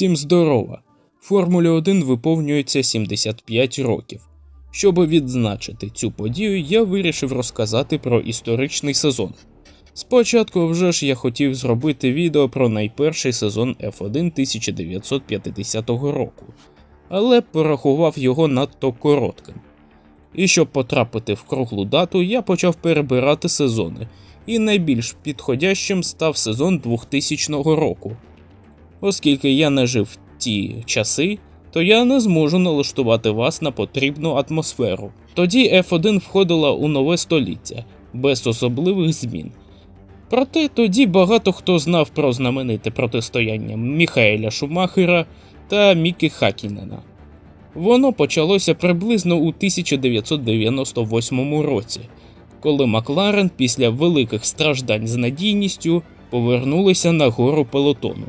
Всім здорова! Формулі 1 виповнюється 75 років. Щоб відзначити цю подію, я вирішив розказати про історичний сезон. Спочатку вже ж я хотів зробити відео про найперший сезон F1 1950 року, але порахував його надто коротким. І щоб потрапити в круглу дату, я почав перебирати сезони, і найбільш підходящим став сезон 2000 року. Оскільки я не жив в ті часи, то я не зможу налаштувати вас на потрібну атмосферу. Тоді F1 входила у нове століття без особливих змін. Проте тоді багато хто знав про знамените протистояння Міхаеля Шумахера та Мікі Хакінена. Воно почалося приблизно у 1998 році, коли Макларен після великих страждань з надійністю повернулися на гору пелотону.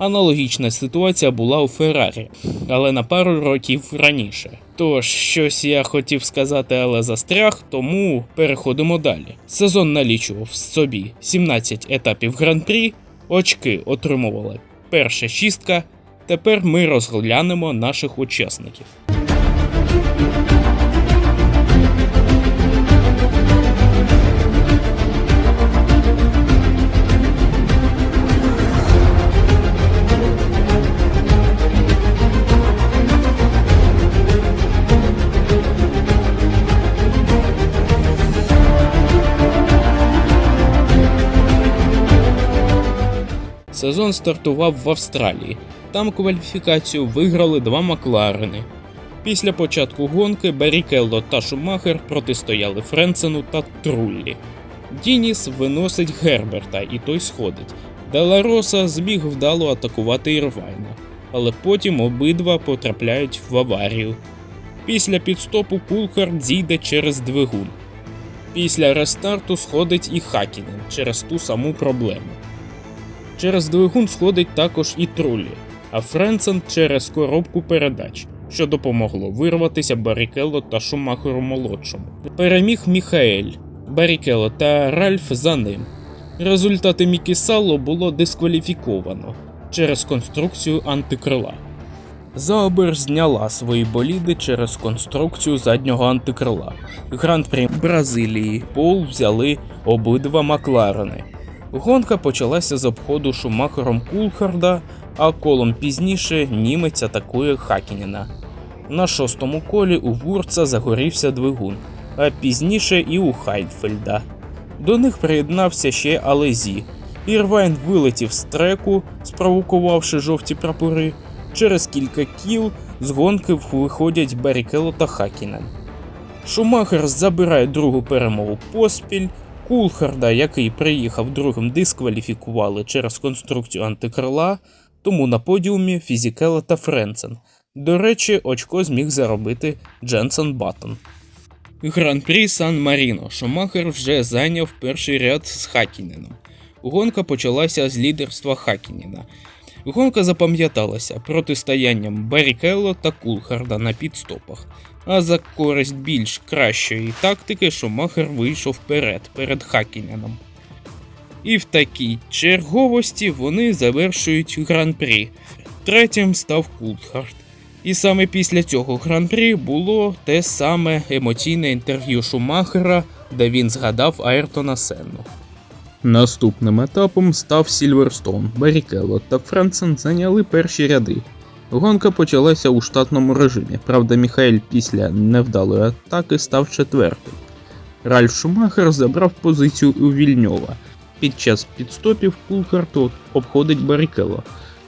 Аналогічна ситуація була у Феррарі, але на пару років раніше. Тож, щось я хотів сказати, але застряг, тому переходимо далі. Сезон налічував в собі 17 етапів гран-прі, очки отримували перша шістка. Тепер ми розглянемо наших учасників. Сезон стартував в Австралії. Там кваліфікацію виграли два Макларени. Після початку гонки Барікелло та Шумахер протистояли Френсену та Труллі. Дініс виносить Герберта, і той сходить. Делароса зміг вдало атакувати Ірвайна, але потім обидва потрапляють в аварію. Після підстопу Кулхард зійде через двигун. Після рестарту сходить і Хакінен через ту саму проблему. Через двигун сходить також і Трулі, а Френсен через коробку передач, що допомогло вирватися Барікелло та Шумахеру молодшому. Переміг Міхаель, Барікелло та Ральф за ним. Результати Мікісало було дискваліфіковано через конструкцію антикрила. Заобер зняла свої боліди через конструкцію заднього антикрила. Гран-прі Бразилії Пол взяли обидва Макларени. Гонка почалася з обходу Шумахером Кулхарда, а колом пізніше німець атакує Хакініна. На шостому колі у Вурца загорівся двигун, а пізніше і у Хайдфельда. До них приєднався ще Алезі. Ірвайн вилетів з треку, спровокувавши жовті прапори. Через кілька кіл з гонки виходять Барікело та Хакінен. Шумахер забирає другу перемогу поспіль. Кулхарда, який приїхав другим, дискваліфікували через конструкцію антикрила, тому на подіумі Фізікела та Френсен. До речі, очко зміг заробити Дженсен Баттон. Гран-прі Сан Маріно. Шумахер вже зайняв перший ряд з Хакіненом. Гонка почалася з лідерства Хакінена. Гонка запам'яталася протистоянням Барікелло та Кулхарда на підстопах. А за користь більш кращої тактики Шумахер вийшов вперед перед Хакіненом. І в такій черговості вони завершують гран-прі. Третім став Кулхард. І саме після цього гран-прі було те саме емоційне інтерв'ю Шумахера, де він згадав Айртона Сенну. Наступним етапом став Сільверстоун, Барікелло та Френсен зайняли перші ряди. Гонка почалася у штатному режимі, правда, Міхаель після невдалої атаки став четвертим. Ральф Шумахер забрав позицію у Вільньова. Під час підстопів Кулхарт обходить Барікело.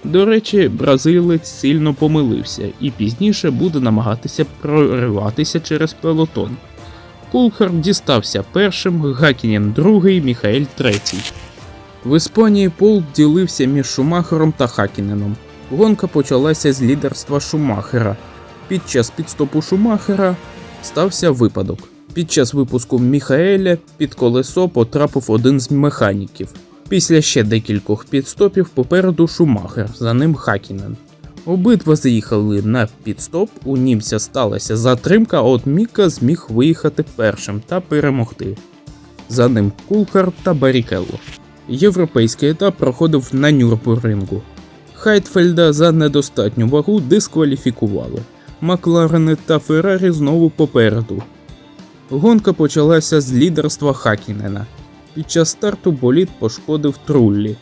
До речі, бразилець сильно помилився і пізніше буде намагатися прориватися через пелотон. Кулхард дістався першим, Гакінін другий, Міхаель третій. В Іспанії Пол ділився між Шумахером та Хакіненом. Гонка почалася з лідерства Шумахера. Під час підстопу Шумахера стався випадок. Під час випуску Міхаеля під колесо потрапив один з механіків. Після ще декількох підстопів попереду Шумахер, за ним Хакінен. Обидва заїхали на підстоп, у німця сталася затримка, а от Міка зміг виїхати першим та перемогти. За ним Кулхар та Барікелло. Європейський етап проходив на Нюрбурингу. Хайтфельда за недостатню вагу дискваліфікували. Макларени та Феррарі знову попереду. Гонка почалася з лідерства Хакінена. Під час старту болід пошкодив труллі.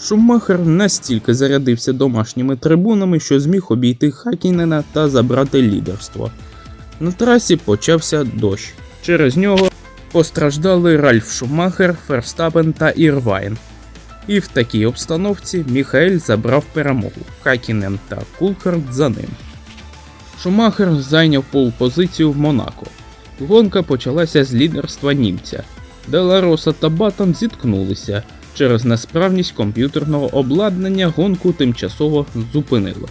Шумахер настільки зарядився домашніми трибунами, що зміг обійти Хакінена та забрати лідерство. На трасі почався дощ. Через нього постраждали Ральф Шумахер, Ферстапен та Ірвайн. І в такій обстановці Міхаель забрав перемогу. Хакінен та Кулхард за ним. Шумахер зайняв пол-позицію в Монако. Гонка почалася з лідерства німця. Делароса та Батон зіткнулися. Через несправність комп'ютерного обладнання гонку тимчасово зупинило.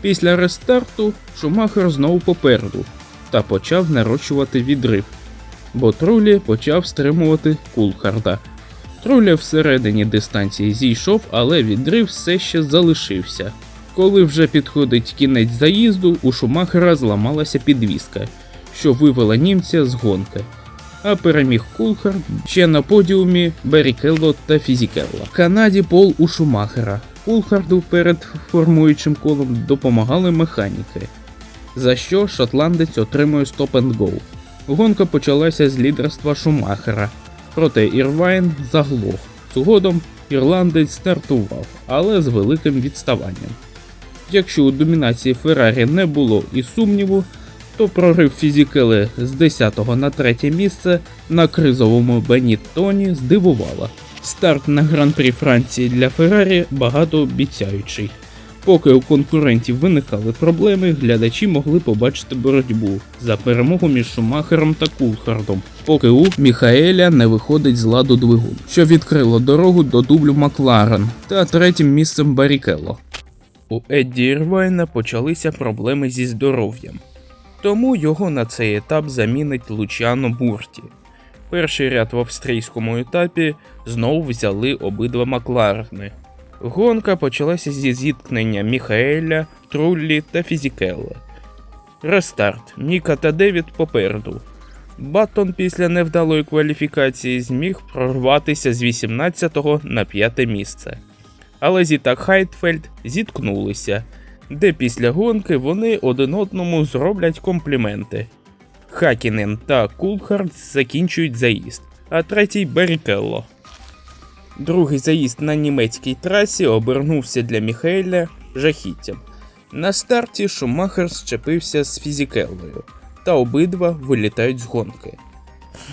Після рестарту Шумахер знову попереду та почав нарощувати відрив, бо Трулі почав стримувати Кулхарда. Труля всередині дистанції зійшов, але відрив все ще залишився. Коли вже підходить кінець заїзду, у Шумахера зламалася підвіска, що вивела німця з гонки. А переміг Кулхард ще на подіумі Берікелло та Фізікелла. В Канаді пол у Шумахера. Кулхарду перед формуючим колом допомагали механіки, за що шотландець отримує стоп-енд-гоу. Гонка почалася з лідерства Шумахера, проте Ірвайн заглох. Згодом ірландець стартував, але з великим відставанням. Якщо у домінації Феррарі не було і сумніву, то прорив Фізікели з 10 на 3 місце на кризовому Беніттоні здивувала. Старт на гран-прі Франції для Феррарі багатообіцяючий. Поки у конкурентів виникали проблеми, глядачі могли побачити боротьбу за перемогу між Шумахером та Кулхардом, поки у Міхаеля не виходить з ладу двигун, що відкрило дорогу до дублю Макларен та третім місцем Барікелло. У Едді Ірвайна почалися проблеми зі здоров'ям, тому його на цей етап замінить Лучано Бурті. Перший ряд в австрійському етапі знову взяли обидва Макларени. Гонка почалася зі зіткнення Міхаеля, Труллі та Фізікелла. Рестарт. Міка та Девід попереду. Баттон після невдалої кваліфікації зміг прорватися з 18-го на 5 місце. Але Зі та Хайтфельд зіткнулися, де після гонки вони один одному зроблять компліменти. Хакінен та Кулхард закінчують заїзд, а третій Берікелло. Другий заїзд на німецькій трасі обернувся для Міхаеля жахіттям. На старті Шумахер щепився з Фізікеллою, та обидва вилітають з гонки.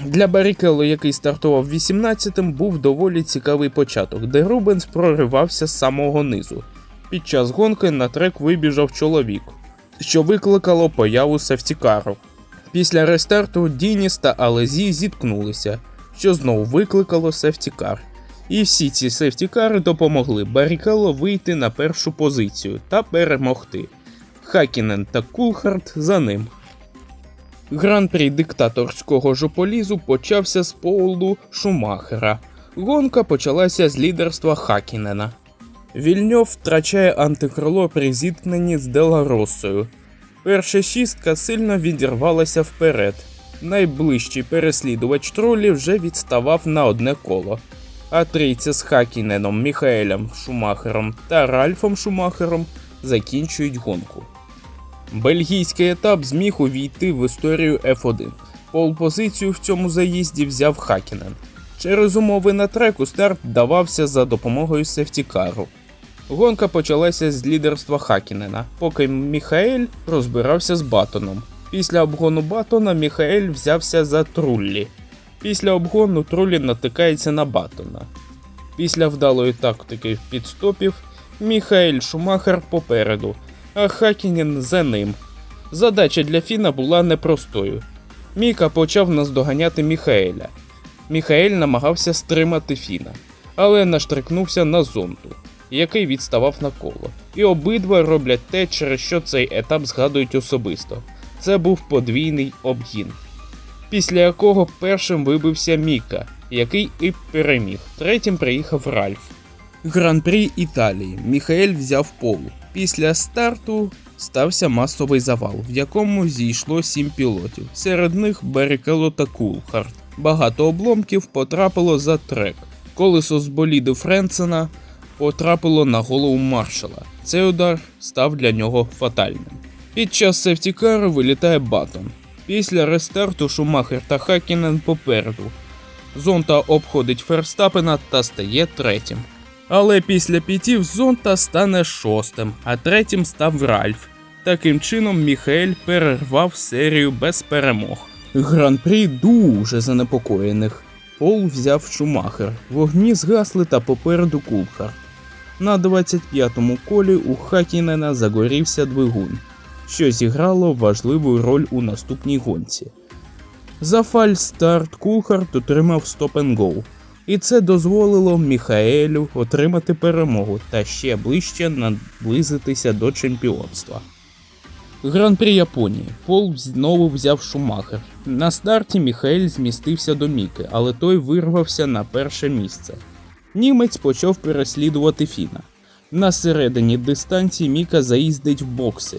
Для Барікелло, який стартував 18-м, був доволі цікавий початок, де Рубенс проривався з самого низу. Під час гонки на трек вибіжав чоловік, що викликало появу сефтікару. Після рестарту Дініс та Алезі зіткнулися, що знову викликало сефтікар. І всі ці сефтікари допомогли Барікелло вийти на першу позицію та перемогти. Хакінен та Кулхард за ним. Гран-прі диктаторського жополізу почався з Поулу Шумахера. Гонка почалася з лідерства Хакінена. Вільньов втрачає антикрило при зіткненні з Делароссою. Перша шістка сильно відірвалася вперед. Найближчий переслідувач тролі вже відставав на одне коло. А трійця з Хакіненом, Міхаелем Шумахером та Ральфом Шумахером закінчують гонку. Бельгійський етап зміг увійти в історію F1. Пол-позицію в цьому заїзді взяв Хакінен. Через умови на треку старт давався за допомогою сефтікару. Гонка почалася з лідерства Хакінена, поки Міхаель розбирався з Батоном. Після обгону Батона Міхаель взявся за Труллі. Після обгону Труллі натикається на Батона. Після вдалої тактики підстопів Міхаель Шумахер попереду, а Хакінен за ним. Задача для Фіна була непростою. Міка почав наздоганяти Міхаеля. Міхаель намагався стримати Фіна, але наштрикнувся на зонту, який відставав на коло. І обидва роблять те, через що цей етап згадують особисто. Це був подвійний обгін. Після якого першим вибився Міка, який і переміг. Третім приїхав Ральф. Гран-прі Італії Міхаель взяв полу. Після старту стався масовий завал, в якому зійшло сім пілотів. Серед них Берікело та Кулхард. Багато обломків потрапило за трек. Колесо з боліду Френсена потрапило на голову маршала. Цей удар став для нього фатальним. Під час сефтікару вилітає Батон. Після рестарту Шумахер та Хакінен попереду. Зонта обходить Ферстапена та стає третім. Але після пітів Зонта стане шостим, а третім став Ральф. Таким чином Міхаель перервав серію без перемог. Гран-прі дуже занепокоєних. Пол взяв Шумахер, вогні згасли та попереду Кулхар. На 25-му колі у Хакінена загорівся двигун, що зіграло важливу роль у наступній гонці. За фальстарт Кулхарт отримав стоп-н-гоу, і це дозволило Міхаелю отримати перемогу та ще ближче наблизитися до чемпіонства. Гран-прі Японії. Пол знову взяв Шумахер. На старті Міхаель змістився до Міки, але той вирвався на перше місце. Німець почав переслідувати Фіна. На середині дистанції Міка заїздить в бокси.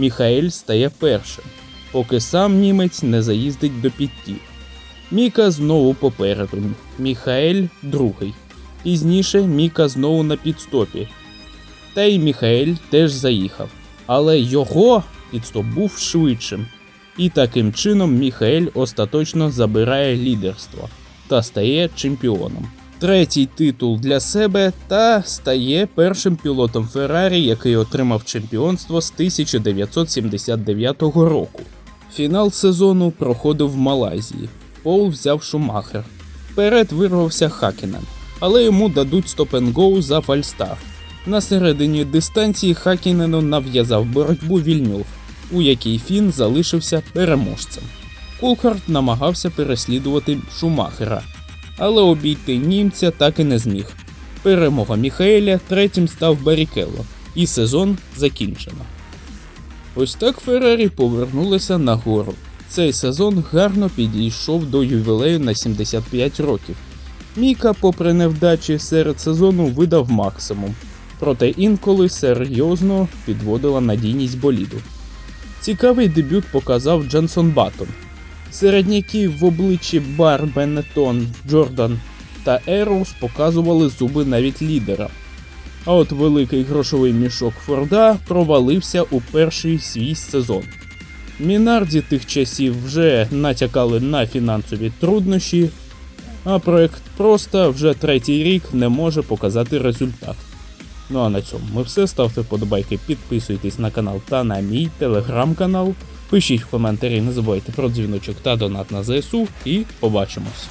Міхаель стає першим, поки сам німець не заїздить до пітті. Міка знову попереду. Міхаель другий. Пізніше Міка знову на підстопі. Та й Міхаель теж заїхав. Але його підстоп був швидшим. І таким чином Міхаель остаточно забирає лідерство та стає чемпіоном. Третій титул для себе та стає першим пілотом Феррарі, який отримав чемпіонство з 1979 року. Фінал сезону проходив в Малайзії. Пол взяв Шумахер. Вперед вирвався Хакінен, але йому дадуть стоп-н-гоу за фальстарт. На середині дистанції Хакінену нав'язав боротьбу Вільнюв, у якій Фін залишився переможцем. Кулхарт намагався переслідувати Шумахера, але обійти німця так і не зміг. Перемога Міхаеля третім став Барікелло, і сезон закінчено. Ось так Феррарі повернулися нагору. Цей сезон гарно підійшов до ювілею на 75 років. Міка, попри невдачі серед сезону, видав максимум, проте інколи серйозно підводила надійність боліду. Цікавий дебют показав Дженсон Баттон. Середняки в обличчі Бар, Беннетон, Джордан та Ероус показували зуби навіть лідера. А от великий грошовий мішок Форда провалився у перший свій сезон. Мінарді тих часів вже натякали на фінансові труднощі, а проект просто вже третій рік не може показати результат. Ну а на цьому ми все. Ставте вподобайки, підписуйтесь на канал та на мій телеграм-канал. Пишіть в коментарі, не забувайте про дзвіночок та донат на ЗСУ і побачимось.